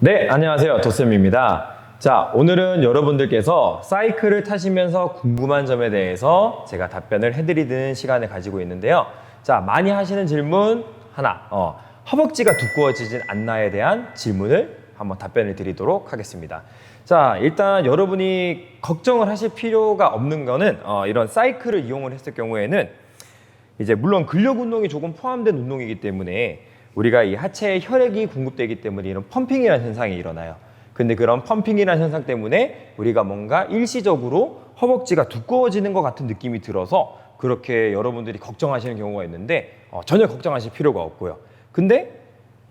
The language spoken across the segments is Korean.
네, 안녕하세요. 도쌤입니다. 자, 오늘은 여러분들께서 사이클을 타시면서 궁금한 점에 대해서 제가 답변을 해드리는 시간을 가지고 있는데요. 자, 많이 하시는 질문 하나, 어, 허벅지가 두꺼워지진 않나에 대한 질문을 한번 답변을 드리도록 하겠습니다. 자, 일단 여러분이 걱정을 하실 필요가 없는 거는 어, 이런 사이클을 이용을 했을 경우에는 이제 물론 근력 운동이 조금 포함된 운동이기 때문에 우리가 이 하체에 혈액이 공급되기 때문에 이런 펌핑이라는 현상이 일어나요. 근데 그런 펌핑이라는 현상 때문에 우리가 뭔가 일시적으로 허벅지가 두꺼워지는 것 같은 느낌이 들어서 그렇게 여러분들이 걱정하시는 경우가 있는데 어, 전혀 걱정하실 필요가 없고요. 근데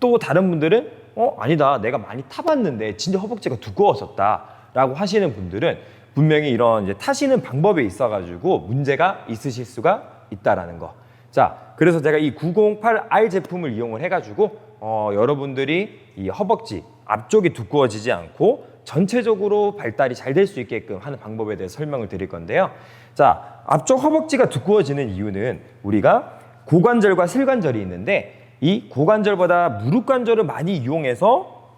또 다른 분들은 어 아니다 내가 많이 타봤는데 진짜 허벅지가 두꺼웠었다라고 하시는 분들은 분명히 이런 이제 타시는 방법에 있어가지고 문제가 있으실 수가 있다라는 거. 자, 그래서 제가 이 908R 제품을 이용을 해가지고 어, 여러분들이 이 허벅지 앞쪽이 두꺼워지지 않고 전체적으로 발달이 잘 될 수 있게끔 하는 방법에 대해서 설명을 드릴 건데요. 자, 앞쪽 허벅지가 두꺼워지는 이유는 우리가 고관절과 슬관절이 있는데 이 고관절보다 무릎 관절을 많이 이용해서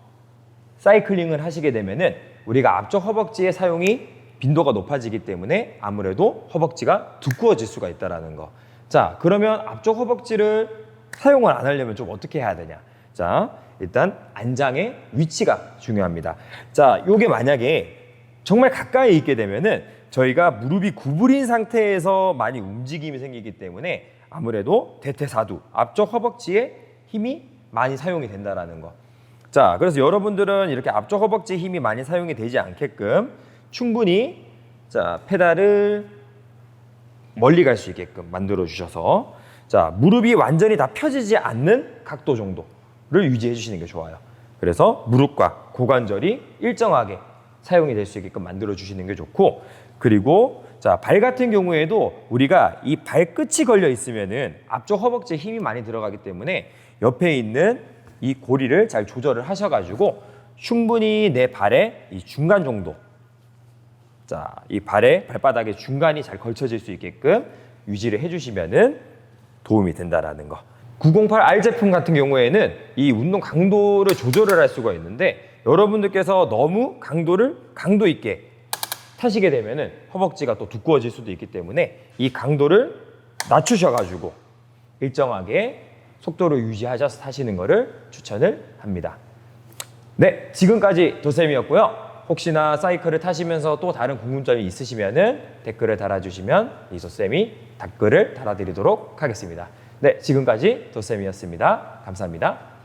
사이클링을 하시게 되면은 우리가 앞쪽 허벅지의 사용이 빈도가 높아지기 때문에 아무래도 허벅지가 두꺼워질 수가 있다라는 거. 자, 그러면 앞쪽 허벅지를 사용을 안 하려면 좀 어떻게 해야 되냐? 자, 일단 안장의 위치가 중요합니다. 자, 요게 만약에 정말 가까이 있게 되면은 저희가 무릎이 구부린 상태에서 많이 움직임이 생기기 때문에 아무래도 대퇴사두 앞쪽 허벅지에 힘이 많이 사용이 된다라는 거. 자, 그래서 여러분들은 이렇게 앞쪽 허벅지 힘이 많이 사용이 되지 않게끔 충분히 자 페달을 멀리 갈 수 있게끔 만들어 주셔서 자 무릎이 완전히 다 펴지지 않는 각도 정도를 유지해 주시는 게 좋아요. 그래서 무릎과 고관절이 일정하게 사용이 될 수 있게끔 만들어 주시는 게 좋고 그리고 자 발 같은 경우에도 우리가 이 발끝이 걸려 있으면은 앞쪽 허벅지에 힘이 많이 들어가기 때문에 옆에 있는 이 고리를 잘 조절을 하셔가지고 충분히 내 발의 이 중간 정도 자, 이 발의 발바닥의 중간이 잘 걸쳐질 수 있게끔 유지를 해주시면은 도움이 된다라는 거. 908R 제품 같은 경우에는 이 운동 강도를 조절을 할 수가 있는데 여러분들께서 너무 강도를 강도 있게 타시게 되면은 허벅지가 또 두꺼워질 수도 있기 때문에 이 강도를 낮추셔가지고 일정하게 속도를 유지하셔서 타시는 것을 추천을 합니다. 네, 지금까지 도쌤이었고요. 혹시나 사이클을 타시면서 또 다른 궁금점이 있으시면은 댓글을 달아주시면 이소쌤이 댓글을 달아드리도록 하겠습니다. 네, 지금까지 도쌤이었습니다. 감사합니다.